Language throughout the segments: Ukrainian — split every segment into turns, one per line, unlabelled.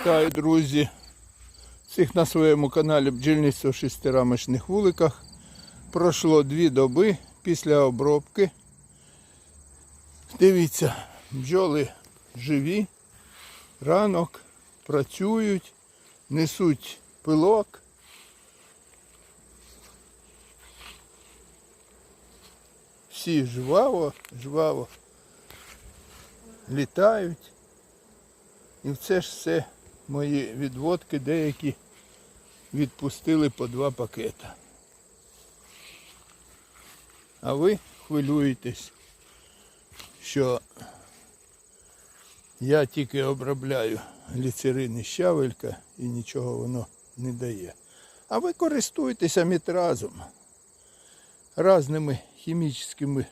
Вітаю, друзі! Всіх на своєму каналі бджільництво в шестирамочних вуликах. Пройшло дві доби після обробки. Дивіться, бджоли живі, ранок, працюють, несуть пилок. Всі жваво, жваво літають. І це ж все мої відводки, деякі відпустили по два пакета. А ви хвилюєтесь, що я тільки обробляю гліцерин і щавелька і нічого воно не дає. А ви користуєтеся мітразом, разними хімічними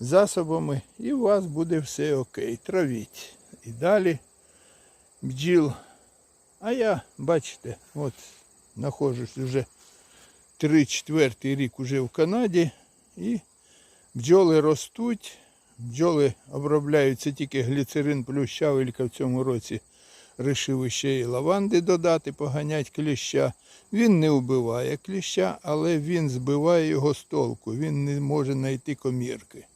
засобами і у вас буде все окей. Травіть. І далі бджіл. А я, бачите, от знаходжусь вже 3-4 рік уже в Канаді і бджоли ростуть. Бджоли обробляються тільки гліцерин плюс щавелька в цьому році. Рішив ще і лаванди додати, поганять кліща. Він не вбиває кліща, але він збиває його з толку. Він не може знайти комірки.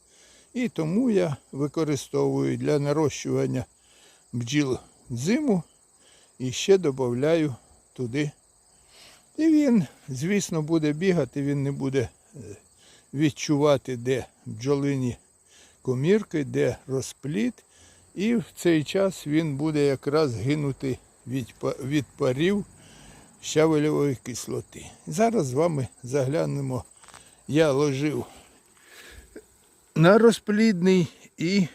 І тому я використовую для нарощування бджіл зиму і ще додаю туди. І він, звісно, буде бігати, він не буде е, відчувати, де бджолині комірки, де розпліт. І в цей час він буде якраз гинути від, парів щавелевої кислоти. Зараз з вами заглянемо. Я ложив на розплідний і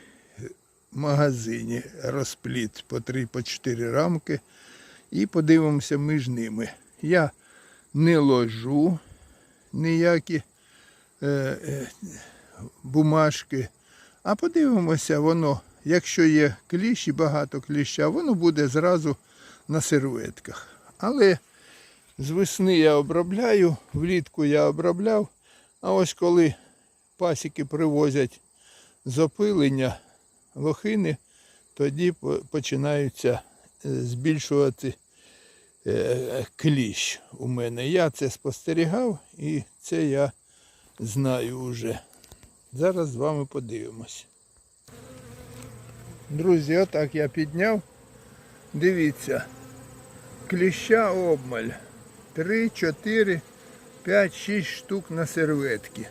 магазині розплід по 3-4 рамки. І подивимося між ними. Я не ложу ніякі е, е, бумажки, а подивимося, воно, якщо є кліщ і багато кліща, воно буде зразу на серветках. Але з весни я обробляю, влітку я обробляв, а ось коли пасіки привозять з опилення лохини, тоді починаються е, збільшувати е, кліщ у мене. Я це спостерігав і це я знаю вже. Зараз з вами подивимось. Друзі, отак я підняв. Дивіться, кліща обмаль. 3, 4, 5, 6 штук на серветки.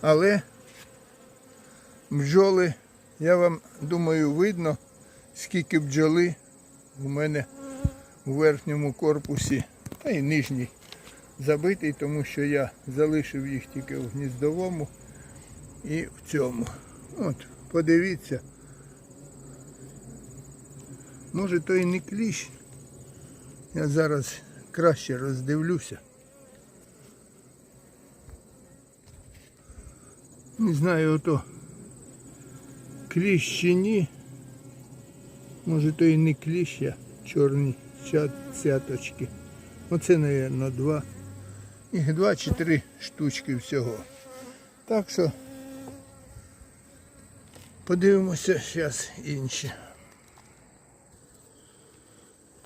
Але бджоли, я вам думаю, видно, скільки бджоли у мене у верхньому корпусі, та й нижній забитий, тому що я залишив їх тільки в гніздовому і в цьому. От, подивіться. Може то і не кліщ. Я зараз краще роздивлюся. Не знаю, ото кліщ чи ні. Може то і не кліщ, а чорні цяточки. Оце, мабуть, два. І два чи три штучки всього. Так що подивимося зараз інші.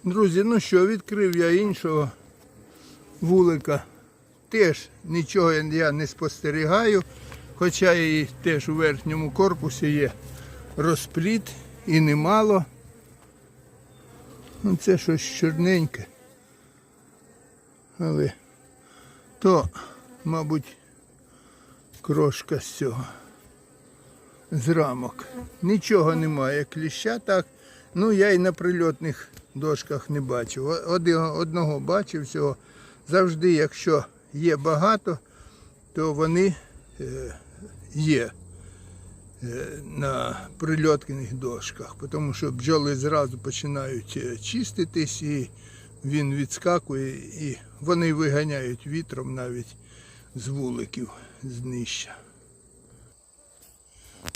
Друзі, ну що, відкрив я іншого вулика. Теж нічого я не спостерігаю, хоча і теж у верхньому корпусі є розпліт і немало. Ну, це щось чорненьке. Але то, мабуть, крошка з цього. З рамок. Нічого немає кліща так. Ну я і на прильотних дошках не бачив. Одного бачив всього. Завжди, якщо є багато, то вони е, є на прильотних дошках, тому що бджоли зразу починають е, чиститись і він відскакує і вони виганяють вітром навіть з вуликів, з нижча.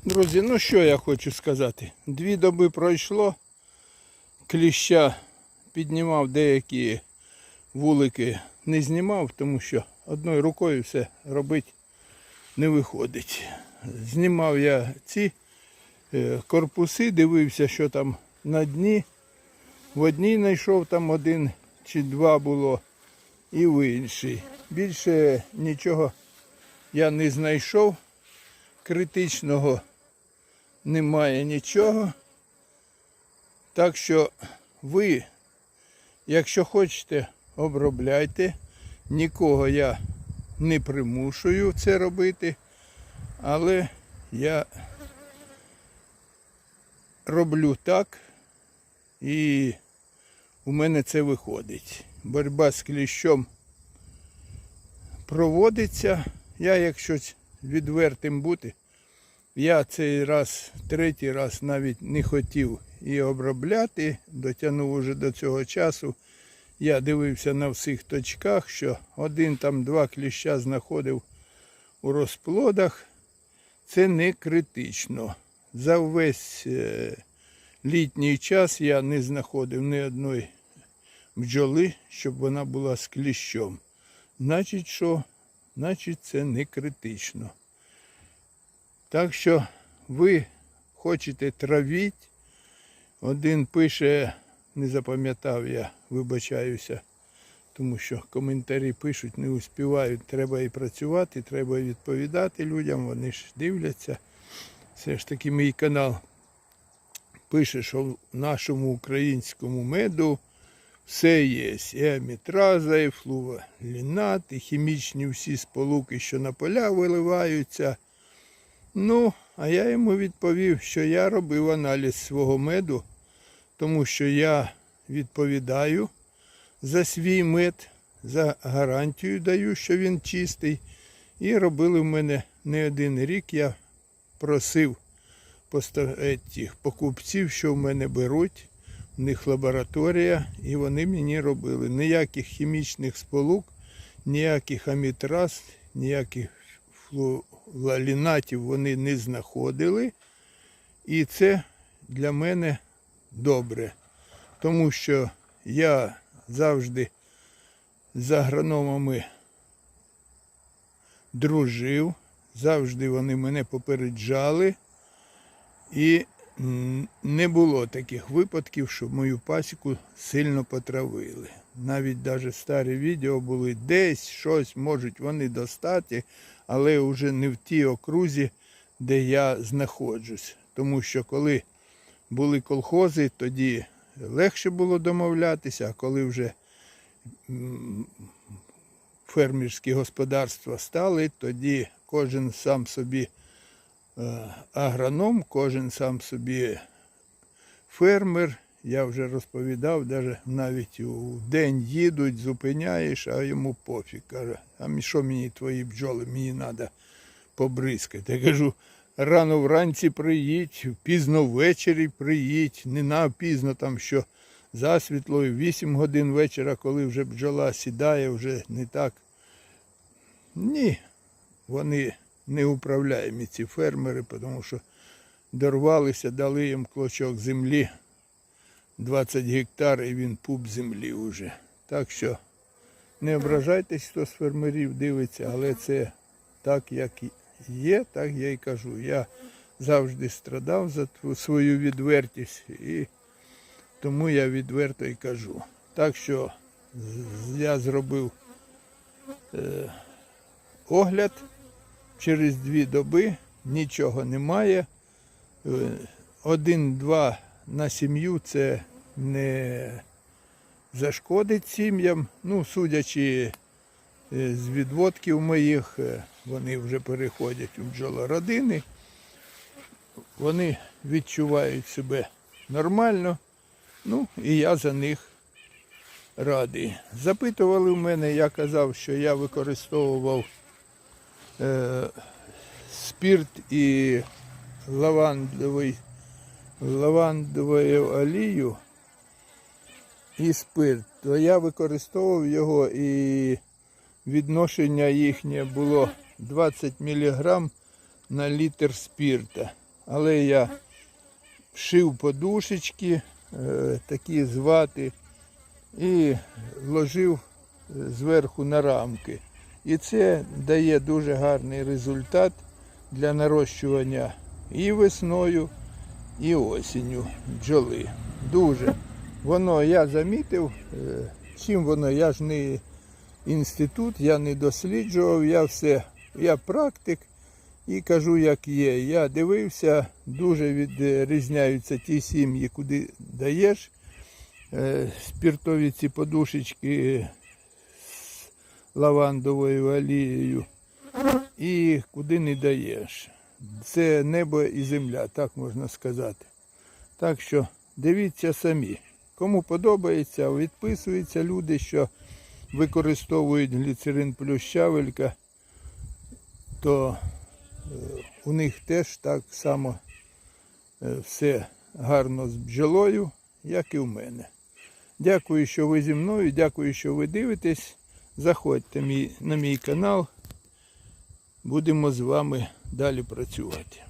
Друзі, ну що я хочу сказати. Дві доби пройшло. Кліща піднімав деякі вулики, не знімав, тому що одною рукою все робити не виходить. Знімав я ці е, корпуси, дивився, що там на дні. В одній знайшов там один чи два було, і в іншій. Більше нічого я не знайшов. Критичного немає нічого. Так що ви, якщо хочете, обробляйте. Нікого я не примушую це робити, але я роблю так, і у мене це виходить. Боротьба з кліщом проводиться. Я, якщо відвертим бути, я цей раз, третій раз навіть не хотів і обробляти, дотягнув уже до цього часу. Я дивився на всіх точках, що один там два кліща знаходив у розплодах. Це не критично. За весь е, літній час я не знаходив ні одної бджоли, щоб вона була з кліщом. Значить, що? Значить, це не критично. Так що ви хочете травіть. Один пише, не запам'ятав я, вибачаюся, тому що коментарі пишуть, не успівають. Треба і працювати, треба і відповідати людям, вони ж дивляться. Все ж таки мій канал пише, що в нашому українському меду все є. І амітраза, і флувалінат, і хімічні всі сполуки, що на поля виливаються. Ну, а я йому відповів, що я робив аналіз свого меду, тому що я відповідаю за свій мед, за гарантію даю, що він чистий. І робили в мене не один рік. Я просив тих покупців, що в мене беруть. У них лабораторія, і вони мені робили ніяких хімічних сполук, ніяких амітраз, ніяких флуалінатів вони не знаходили. І це для мене добре, тому що я завжди з агрономами дружив, завжди вони мене попереджали. І не було таких випадків, що мою пасіку сильно потравили. Навіть навіть старі відео були десь щось можуть вони достати, але вже не в тій окрузі, де я знаходжусь. Тому що коли були колхози, тоді легше було домовлятися, а коли вже фермерські господарства стали, тоді кожен сам собі е, агроном, кожен сам собі фермер. Я вже розповідав, навіть у день їдуть, зупиняєш, а йому пофіг. Каже, а що мені твої бджоли, мені треба побризкати. Я кажу, рано вранці приїдь, пізно ввечері приїдь, не на пізно там, що засвітло, і 8 годин вечора, коли вже бджола сідає, вже не так. Ні, вони не управляємі, ці фермери, тому що дорвалися, дали їм клочок землі. 20 гектар і він пуп землі вже. Так що не ображайтесь, хто з фермерів дивиться, але це так, як і є, так я і кажу. Я завжди страдав за свою відвертість і тому я відверто і кажу. Так що я зробив е, огляд через дві доби, нічого немає. Е, Один-два на сім'ю це не зашкодить сім'ям. Ну, судячи з відводків моїх, е, вони вже переходять у бджолородини. Вони відчувають себе нормально. Ну, і я за них радий. Запитували в мене, я казав, що я використовував е, спирт і лавандовий, лавандову олію і спирт, то я використовував його і відношення їхнє було 20 мг на літр спирта. Але я шив подушечки, е, такі з вати і ложив е, зверху на рамки. І це дає дуже гарний результат для нарощування і весною, і осінню бджоли. Дуже. воно я замітив, е, чим воно, я ж не інститут, я не досліджував, я все, я практик і кажу, як є. Я дивився, дуже відрізняються ті сім'ї, куди даєш е, спіртові ці подушечки з лавандовою олією і куди не даєш. Це небо і земля, так можна сказати. Так що дивіться самі. Кому подобається, відписуються люди, що використовують гліцерин плюс щавелька, то е, у них теж так само е, все гарно з бджолою, як і в мене. Дякую, що ви зі мною, дякую, що ви дивитесь. Заходьте на мій канал. Будемо з вами далі працювати.